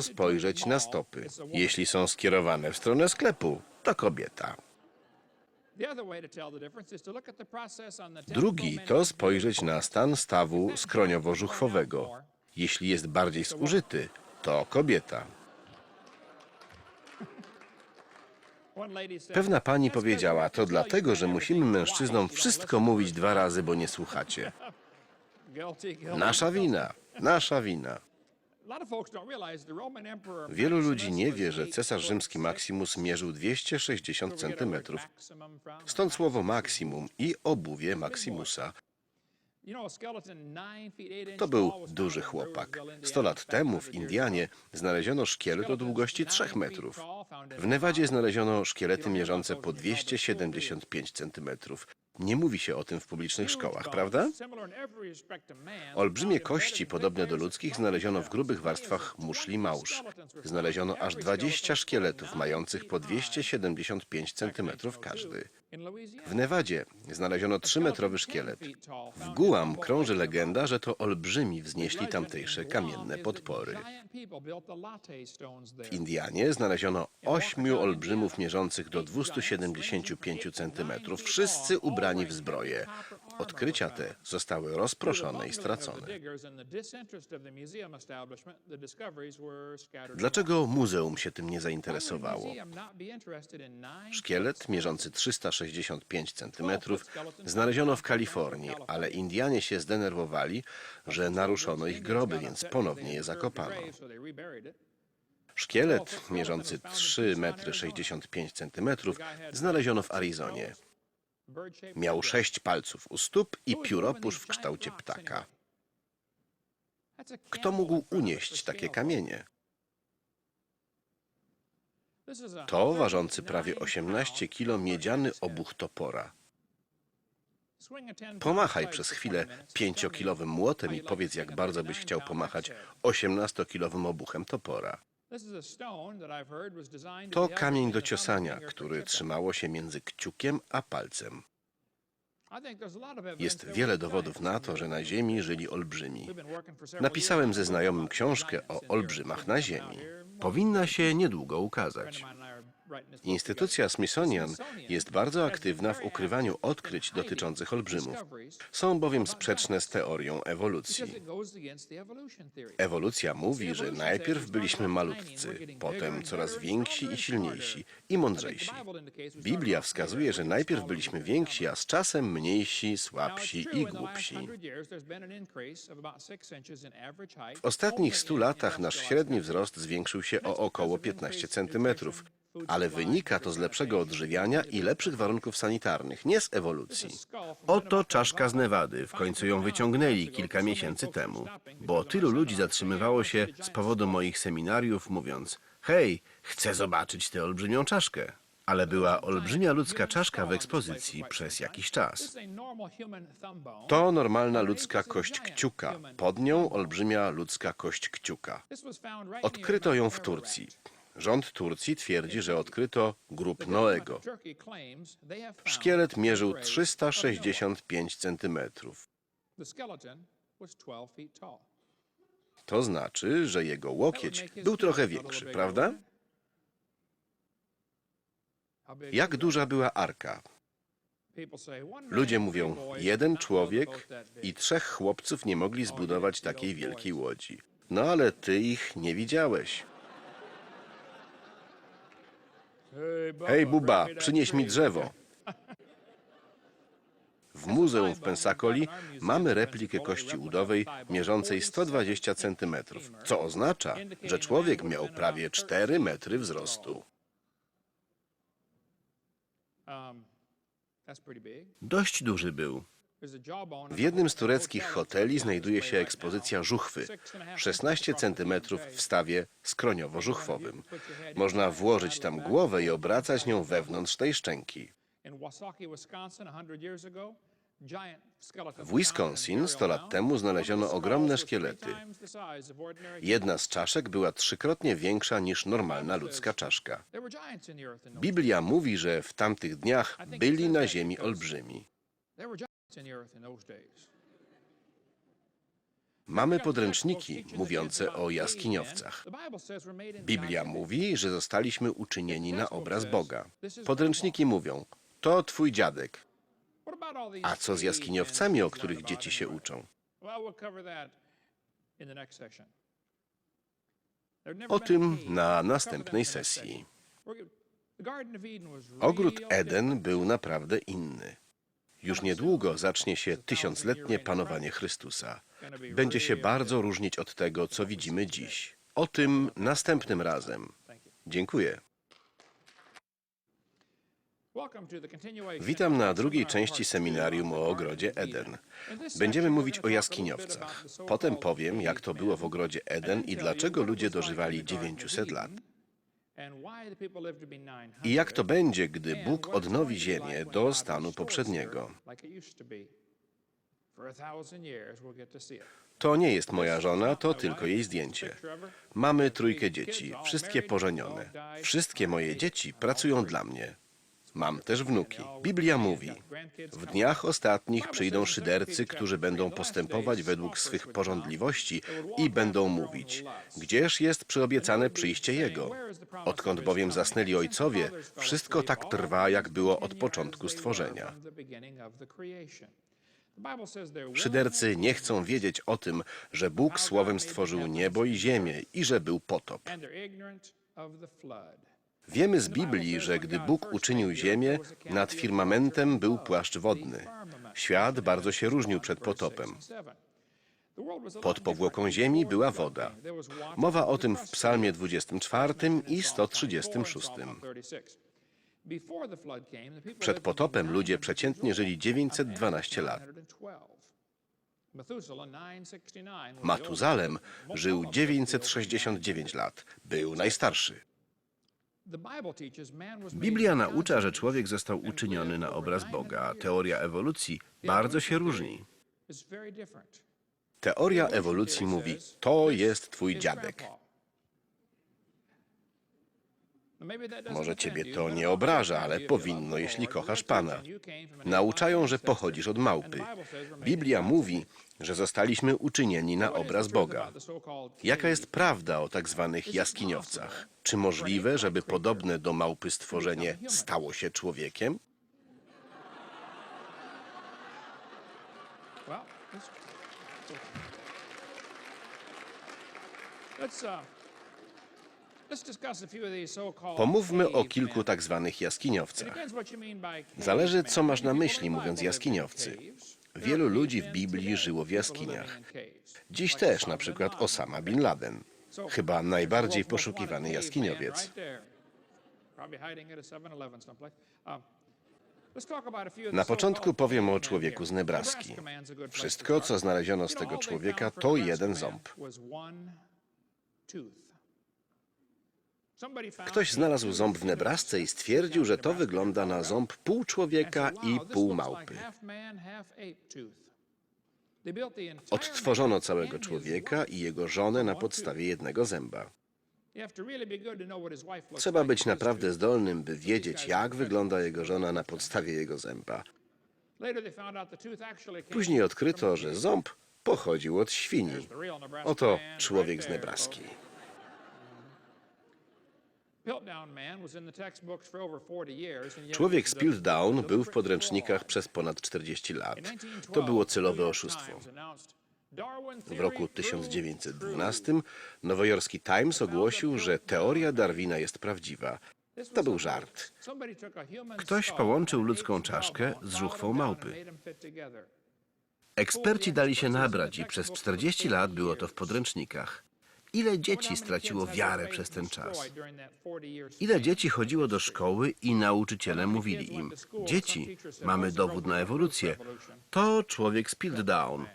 spojrzeć na stopy. Jeśli są skierowane w stronę sklepu, to kobieta. Drugi to spojrzeć na stan stawu skroniowo-żuchwowego. Jeśli jest bardziej zużyty, to kobieta. Pewna pani powiedziała, to dlatego, że musimy mężczyznom wszystko mówić dwa razy, bo nie słuchacie. Nasza wina, nasza wina. Wielu ludzi nie wie, że cesarz rzymski Maximus mierzył 260 cm. Stąd słowo maksimum i obuwie Maximusa. To był duży chłopak. Sto lat temu w Indianie znaleziono szkielet o długości 3 metrów. W Nevadzie znaleziono szkielety mierzące po 275 cm. Nie mówi się o tym w publicznych szkołach, prawda? Olbrzymie kości, podobne do ludzkich, znaleziono w grubych warstwach muszli małż. Znaleziono aż 20 szkieletów mających po 275 cm każdy. W Nevadzie znaleziono 3-metrowy szkielet. W Guam krąży legenda, że to olbrzymi wznieśli tamtejsze kamienne podpory. W Indianie znaleziono ośmiu olbrzymów mierzących do 275 cm, wszyscy ubrani w zbroje. Odkrycia te zostały rozproszone i stracone. Dlaczego muzeum się tym nie zainteresowało? Szkielet mierzący 365 cm znaleziono w Kalifornii, ale Indianie się zdenerwowali, że naruszono ich groby, więc ponownie je zakopano. Szkielet mierzący 3,65 m znaleziono w Arizonie. Miał sześć palców u stóp i pióropusz w kształcie ptaka. Kto mógł unieść takie kamienie? To ważący prawie 18 kg miedziany obuch topora. Pomachaj przez chwilę pięciokilowym młotem i powiedz, jak bardzo byś chciał pomachać 18-kilowym obuchem topora. To kamień do ciosania, który trzymało się między kciukiem a palcem. Jest wiele dowodów na to, że na Ziemi żyli olbrzymi. Napisałem ze znajomym książkę o olbrzymach na Ziemi. Powinna się niedługo ukazać. Instytucja Smithsonian jest bardzo aktywna w ukrywaniu odkryć dotyczących olbrzymów. Są bowiem sprzeczne z teorią ewolucji. Ewolucja mówi, że najpierw byliśmy malutcy, potem coraz więksi i silniejsi i mądrzejsi. Biblia wskazuje, że najpierw byliśmy więksi, a z czasem mniejsi, słabsi i głupsi. W ostatnich stu latach nasz średni wzrost zwiększył się o około 15 centymetrów, ale wynika to z lepszego odżywiania i lepszych warunków sanitarnych, nie z ewolucji. Oto czaszka z Nevady, w końcu ją wyciągnęli kilka miesięcy temu, bo tylu ludzi zatrzymywało się z powodu moich seminariów, mówiąc: Hej, chcę zobaczyć tę olbrzymią czaszkę. Ale była olbrzymia ludzka czaszka w ekspozycji przez jakiś czas. To normalna ludzka kość kciuka, pod nią olbrzymia ludzka kość kciuka. Odkryto ją w Turcji. Rząd Turcji twierdzi, że odkryto grób Noego. Szkielet mierzył 365 centymetrów. To znaczy, że jego łokieć był trochę większy, prawda? Jak duża była arka? Ludzie mówią, jeden człowiek i trzech chłopców nie mogli zbudować takiej wielkiej łodzi. No ale ty ich nie widziałeś. Hej, Buba, przynieś mi drzewo. W muzeum w Pensacoli mamy replikę kości udowej mierzącej 120 cm, co oznacza, że człowiek miał prawie 4 metry wzrostu. Dość duży był. W jednym z tureckich hoteli znajduje się ekspozycja żuchwy, 16 cm w stawie skroniowo-żuchwowym. Można włożyć tam głowę i obracać nią wewnątrz tej szczęki. W Wisconsin 100 lat temu znaleziono ogromne szkielety. Jedna z czaszek była trzykrotnie większa niż normalna ludzka czaszka. Biblia mówi, że w tamtych dniach byli na ziemi olbrzymi. Mamy podręczniki mówiące o jaskiniowcach. Biblia mówi, że zostaliśmy uczynieni na obraz Boga. Podręczniki mówią, to twój dziadek. A co z jaskiniowcami, o których dzieci się uczą? O tym na następnej sesji. Ogród Eden był naprawdę inny. Już niedługo zacznie się tysiącletnie panowanie Chrystusa. Będzie się bardzo różnić od tego, co widzimy dziś. O tym następnym razem. Dziękuję. Witam na drugiej części seminarium o ogrodzie Eden. Będziemy mówić o jaskiniowcach. Potem powiem, jak to było w ogrodzie Eden i dlaczego ludzie dożywali 900 lat. I jak to będzie, gdy Bóg odnowi ziemię do stanu poprzedniego. To nie jest moja żona, to tylko jej zdjęcie. Mamy trójkę dzieci, wszystkie pożenione. Wszystkie moje dzieci pracują dla mnie. Mam też wnuki. Biblia mówi: W dniach ostatnich przyjdą szydercy, którzy będą postępować według swych porządliwości i będą mówić: Gdzież jest przyobiecane przyjście Jego? Odkąd bowiem zasnęli ojcowie, wszystko tak trwa, jak było od początku stworzenia. Szydercy nie chcą wiedzieć o tym, że Bóg słowem stworzył niebo i ziemię i że był potop. Wiemy z Biblii, że gdy Bóg uczynił ziemię, nad firmamentem był płaszcz wodny. Świat bardzo się różnił przed potopem. Pod powłoką ziemi była woda. Mowa o tym w Psalmie 24 i 136. Przed potopem ludzie przeciętnie żyli 912 lat. Matuzalem żył 969 lat. Był najstarszy. Biblia naucza, że człowiek został uczyniony na obraz Boga, a teoria ewolucji bardzo się różni. Teoria ewolucji mówi: To jest twój dziadek. Może ciebie to nie obraża, ale powinno, jeśli kochasz Pana. Nauczają, że pochodzisz od małpy. Biblia mówi, że zostaliśmy uczynieni na obraz Boga. Jaka jest prawda o tak zwanych jaskiniowcach? Czy możliwe, żeby podobne do małpy stworzenie stało się człowiekiem? Pomówmy o kilku tak zwanych jaskiniowcach. Zależy, co masz na myśli, mówiąc jaskiniowcy. Wielu ludzi w Biblii żyło w jaskiniach. Dziś też, na przykład Osama Bin Laden. Chyba najbardziej poszukiwany jaskiniowiec. Na początku powiem o człowieku z Nebraski. Wszystko, co znaleziono z tego człowieka, to jeden ząb. Ktoś znalazł ząb w Nebrasce i stwierdził, że to wygląda na ząb pół człowieka i pół małpy. Odtworzono całego człowieka i jego żonę na podstawie jednego zęba. Trzeba być naprawdę zdolnym, by wiedzieć, jak wygląda jego żona na podstawie jego zęba. Później odkryto, że ząb pochodził od świni. Oto człowiek z Nebraski. Człowiek z Piltdown był w podręcznikach przez ponad 40 lat. To było celowe oszustwo. W roku 1912 nowojorski Times ogłosił, że teoria Darwina jest prawdziwa. To był żart. Ktoś połączył ludzką czaszkę z żuchwą małpy. Eksperci dali się nabrać i przez 40 lat było to w podręcznikach. Ile dzieci straciło wiarę przez ten czas? Ile dzieci chodziło do szkoły i nauczyciele mówili im: Dzieci, mamy dowód na ewolucję. To człowiek z Piltdown.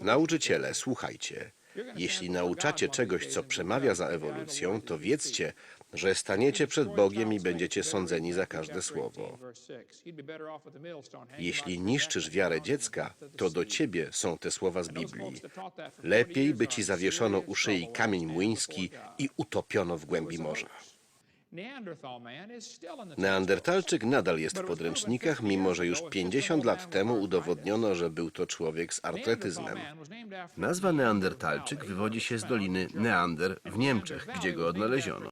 Nauczyciele, słuchajcie. Jeśli nauczacie czegoś, co przemawia za ewolucją, to wiedzcie, że staniecie przed Bogiem i będziecie sądzeni za każde słowo. Jeśli niszczysz wiarę dziecka, to do ciebie są te słowa z Biblii. Lepiej by ci zawieszono u szyi kamień młyński i utopiono w głębi morza. Neandertalczyk nadal jest w podręcznikach, mimo że już 50 lat temu udowodniono, że był to człowiek z artretyzmem. Nazwa Neandertalczyk wywodzi się z doliny Neander w Niemczech, gdzie go odnaleziono.